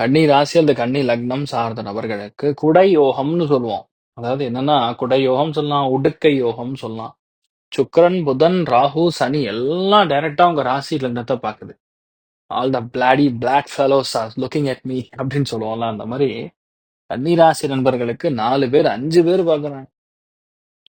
கன்னி ராசி அல்லது கன்னி லக்னம் சார்ந்த நபர்களுக்கு குடை யோகம்னு சொல்லுவோம். அதாவது என்னன்னா, குடை யோகம் சொல்லலாம், உடுக்கை யோகம் சொல்லலாம். சுக்கரன் புதன், ராகு, சனி எல்லாம் டைரக்டா உங்க ராசி லக்னத்தை பாக்குது. All the bloody black fellows are looking at me அப்படின்னு சொல்லுவோம்ல, அந்த மாதிரி கன்னி ராசி நண்பர்களுக்கு நாலு பேர், அஞ்சு பேர் பாக்குறாங்க.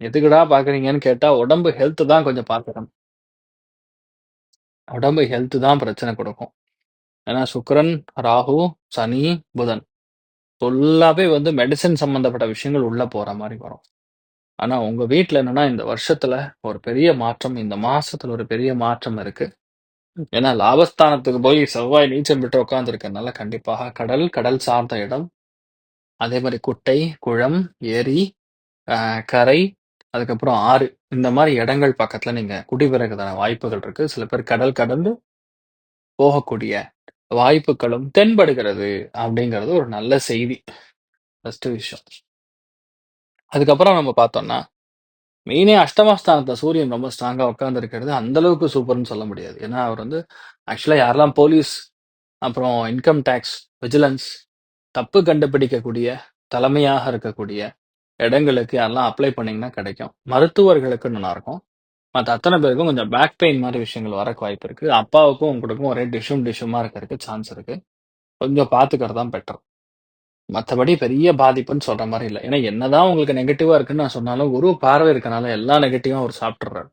எதுக்குடா பாக்குறீங்கன்னு கேட்டா, உடம்பு ஹெல்த் தான் கொஞ்சம் பாக்குறேன் உடம்பு ஹெல்த் தான் பிரச்சனை கொடுக்கும். ஏன்னா சுக்ரன் ராகு, சனி, புதன். ஃபுல்லாகவே வந்து மெடிசன் சம்மந்தப்பட்ட விஷயங்கள் உள்ளே போகிற மாதிரி வரும். ஆனால் உங்கள் வீட்டில் என்னென்னா இந்த வருஷத்தில் ஒரு பெரிய மாற்றம், இந்த மாதத்தில் ஒரு பெரிய மாற்றம் இருக்குது ஏன்னா லாபஸ்தானத்துக்கு போய் செவ்வாய் நீச்சல் பெற்று உட்காந்துருக்கனால கண்டிப்பாக கடல், கடல் சார்ந்த இடம், அதே மாதிரி குட்டை, குளம், ஏரி, கரை, அதுக்கப்புறம் ஆறு. இந்த மாதிரி இடங்கள் பக்கத்தில் நீங்கள் குடிபெறதுக்கான வாய்ப்புகள் இருக்குது சில பேர் கடல் கடந்து போகக்கூடிய வாய்ப்புகளும் தென்படுகிறது அப்படிங்கிறது ஒரு நல்ல செய்தி. ஃபர்ஸ்ட் விஷயம். அதுக்கப்புறம் நம்ம பார்த்தோம்னா, மெயினே அஷ்டமஸ்தானத்தை சூரியன் ரொம்ப ஸ்ட்ராங்காக உட்காந்துருக்கிறது அந்த அளவுக்கு சொல்ல முடியாது. ஏன்னா அவர் வந்து ஆக்சுவலா யாரெல்லாம் போலீஸ், அப்புறம் இன்கம் டேக்ஸ் விஜிலன்ஸ் தப்பு கண்டுபிடிக்கக்கூடிய தலைமையாக இருக்கக்கூடிய இடங்களுக்கு யாரெல்லாம் அப்ளை பண்ணீங்கன்னா கிடைக்கும். மருத்துவர்களுக்கு நல்லா இருக்கும். மற்ற அத்தனை பேருக்கும் கொஞ்சம் பேக் பெயின் மாதிரி விஷயங்கள் வரக்கு வாய்ப்பு இருக்கு. அப்பாவுக்கும் உங்களுக்கும் ஒரே டிஷ்ஷும் டிஷ்யூமா இருக்கிறதுக்கு சான்ஸ் இருக்கு. கொஞ்சம் பார்த்துக்கிறது தான் பெட்டர். மற்றபடி பெரிய பாதிப்புன்னு சொல்ற மாதிரி இல்லை ஏன்னா என்னதான் உங்களுக்கு நெகட்டிவா இருக்குன்னு நான் சொன்னாலும், குரு பார்வை இருக்கனால எல்லா நெகட்டிவும் அவர் சாப்பிட்றாரு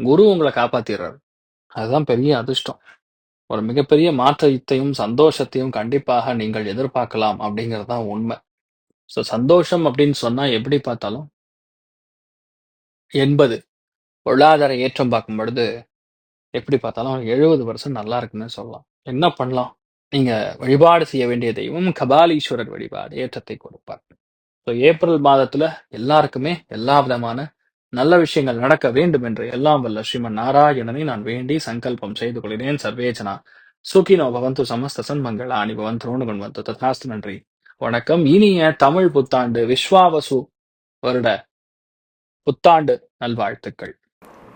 குரு உங்களை காப்பாத்திடுறாரு அதுதான் பெரிய அதிர்ஷ்டம். ஒரு மிகப்பெரிய மாற்றத்தையும், சந்தோஷத்தையும் கண்டிப்பாக நீங்கள் எதிர்பார்க்கலாம் அப்படிங்கிறது தான் உண்மை. ஸோ சந்தோஷம் அப்படின்னு சொன்னா எப்படி பார்த்தாலும் 80 பொருளாதார ஏற்றம் பார்க்கும் பொழுது, எப்படி பார்த்தாலும் எழுபது பர்சன்ட் நல்லா இருக்குன்னு சொல்லலாம். என்ன பண்ணலாம்? நீங்கள் வழிபாடு செய்ய வேண்டிய தெய்வம் கபாலீஸ்வரர் வழிபாடு ஏற்றத்தை கொடுப்பார். ஸோ ஏப்ரல் மாதத்தில் எல்லாருக்குமே எல்லா விதமான நல்ல விஷயங்கள் நடக்க வேண்டும் என்று எல்லாம் வல்ல ஸ்ரீமன் நாராயணனை நான் வேண்டி சங்கல்பம் செய்து கொள்கிறேன். சர்வேஜனா சுகினோ பவந்து சமஸ்த சன்மங்களாணி பவந்து ரோணுகன் வந்து ததாஸ்து நன்றி. வணக்கம். இனிய தமிழ் புத்தாண்டு விஸ்வாவசு வருட புத்தாண்டு நல்வாழ்த்துக்கள்.